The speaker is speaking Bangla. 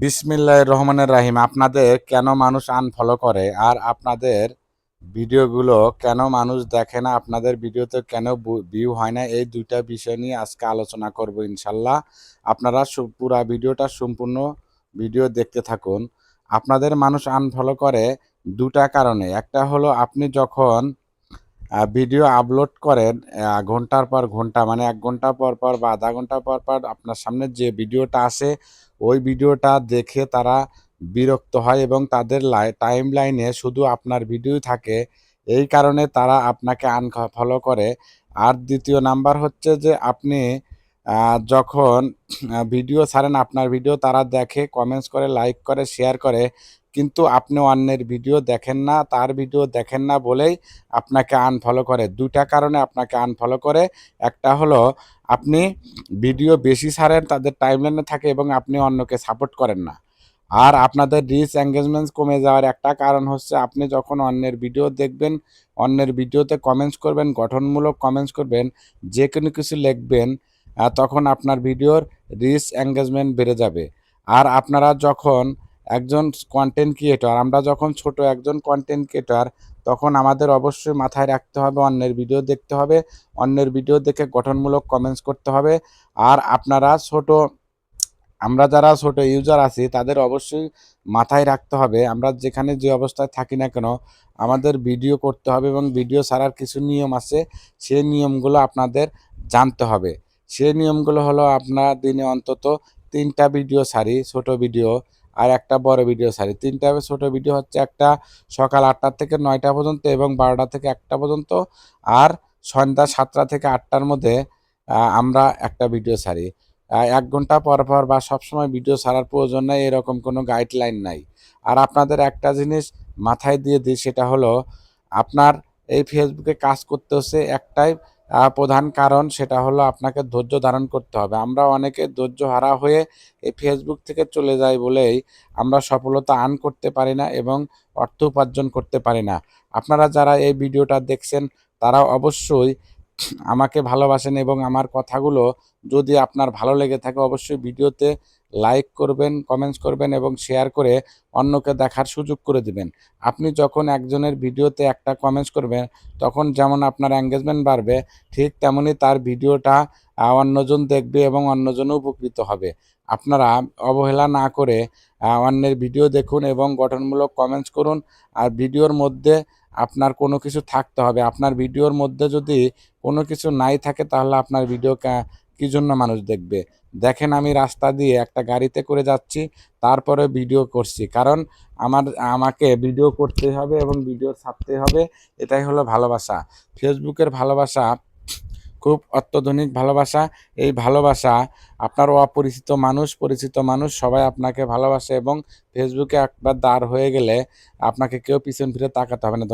বিসমিল্লাহ রহমানের রাহিম। আপনাদের কেন মানুষ আনফলো করে? আর আপনাদের ভিডিওগুলো কেন মানুষ দেখে না? আপনাদের ভিডিওতে কেন ভিউ হয় না? এই দুইটা বিষয় নিয়ে আজকে আলোচনা করব ইনশাল্লাহ। আপনারা পুরা ভিডিওটা সম্পূর্ণ ভিডিও দেখতে থাকুন। আপনাদের মানুষ আনফলো করে দুটা কারণে। একটা হলো আপনি যখন ভিডিও আপলোড করেন ঘণ্টার পর ঘণ্টা মানে এক ঘণ্টা পর পর বা আধা ঘণ্টা পর পর আপনার সামনে যে ভিডিওটা আসে, ওই ভিডিওটা দেখে তারা বিরক্ত হয় এবং তাদের টাইম লাইনে শুধু আপনার ভিডিও থাকে। এই কারণে তারা আপনাকে আনফলো করে। আর দ্বিতীয় নাম্বার হচ্ছে যে আপনি যখন ভিডিও ছাড়েন, আপনার ভিডিও তারা দেখে কমেন্টস করে লাইক করে শেয়ার করে কিন্তু আপনি অন্যের ভিডিও দেখেন না, তার ভিডিও দেখেন না বলেই আপনাকে আনফলো করে। দুইটা কারণে আপনাকে আনফলো করে। একটা হলো, আপনি ভিডিও বেশি ছাড়েন, তাদের টাইমলাইনে থাকে এবং আপনি অন্যকে সাপোর্ট করেন না। আর আপনাদের রিচ এঙ্গেজমেন্ট কমে যাওয়ার একটা কারণ হচ্ছে, আপনি যখন অন্যের ভিডিও দেখবেন, অন্যের ভিডিওতে কমেন্টস করবেন, গঠনমূলক কমেন্টস করবেন, যে কোনো কিছু লিখবেন তখন আপনার ভিডিওর রিচ এঙ্গেজমেন্ট বেড়ে যাবে। আর আপনারা যখন একজন কন্টেন্ট ক্রিয়েটর আমরা যখন ছোট একজন কন্টেন্ট ক্রিয়েটর তখন আমাদের অবশ্যই মাথায় রাখতে হবে, অন্যের ভিডিও দেখতে হবে, অন্যের ভিডিও দেখে গঠনমূলক কমেন্টস করতে হবে। আর আপনারা ছোট, আমরা যারা ছোট ইউজার আছি, তাদের অবশ্যই মাথায় রাখতে হবে, আমরা যেখানে যে অবস্থায় থাকি না কেন, আমাদের ভিডিও করতে হবে এবং ভিডিও ছাড়ার কিছু নিয়ম আছে সেই নিয়মগুলো আপনাদের জানতে হবে। সেই নিয়মগুলো হলো, আপনার দিনে অন্তত তিনটা ভিডিও ছাড়ি, ছোট ভিডিও আর একটা বড় ভিডিও ছাড়ি তিনটা ছোট ভিডিও হচ্ছে একটা সকাল আটটা থেকে নয়টা পর্যন্ত এবং বারোটা থেকে একটা পর্যন্ত আর সন্ধ্যা সাতটা থেকে আটটার মধ্যে আমরা একটা ভিডিও আহ, এক ঘণ্টা পর পর বা সবসময় ভিডিও ছাড়ার প্রয়োজন নেই এরকম কোনো গাইডলাইন নাই। আর আপনাদের একটা জিনিস মাথায় দিয়ে দিই সেটা হলো আপনার এই ফেসবুকে কাজ করতে হচ্ছে একটাই প্রধান কারণ সেটা হলো আপনাকে ধৈর্য ধারণ করতে হবে। আমরা অনেকে ধৈর্য হারা হয়ে এই ফেসবুক থেকে চলে যাই বলেই আমরা সফলতা আর্ন করতে পারি না এবং অর্থ উপার্জন করতে পারি না। আপনারা যারা এই ভিডিওটা দেখছেন, তারা অবশ্যই আমাকে ভালোবাসেন এবং আমার কথাগুলো যদি আপনার ভালো লেগে থাকে, অবশ্যই ভিডিওতে লাইক করবেন কমেন্টস করবেন এবং শেয়ার করে অন্যকে দেখার সুযোগ করে দিবেন। আপনি যখন একজনের ভিডিওতে একটা কমেন্টস করবেন, তখন যেমন আপনার এঙ্গেজমেন্ট বাড়বে, ঠিক তেমনই তার ভিডিওটা অন্যজন দেখবে এবং অন্যজনও উপকৃত হবে। আপনারা অবহেলা না করে অন্যের ভিডিও দেখুন এবং গঠনমূলক কমেন্টস করুন। আর ভিডিওর মধ্যে আপনার কোনো কিছু থাকতে হবে। আপনার ভিডিওর মধ্যে যদি কোনো কিছু নাই থাকে, তাহলে আপনার ভিডিও কি জন্য মানুষ দেখবে? দেখেন আমি রাস্তা দিয়ে একটা গাড়িতে করে যাচ্ছি, তারপরে ভিডিও করছি। কারণ আমার, আমাকে ভিডিও করতে হবে এবং ভিডিও ছাড়তে হবে, এটাই হলো ভালোবাসা। ফেসবুকের ভালোবাসা খুব অত্যাধুনিক ভালোবাসা। এই ভালোবাসা আপনার অপরিচিত মানুষ, পরিচিত মানুষ সবাই আপনাকে ভালোবাসে এবং ফেসবুকে একবার দাঁড় হয়ে গেলে আপনাকে কেউ পিছন ফিরে তাকাতে হবে না।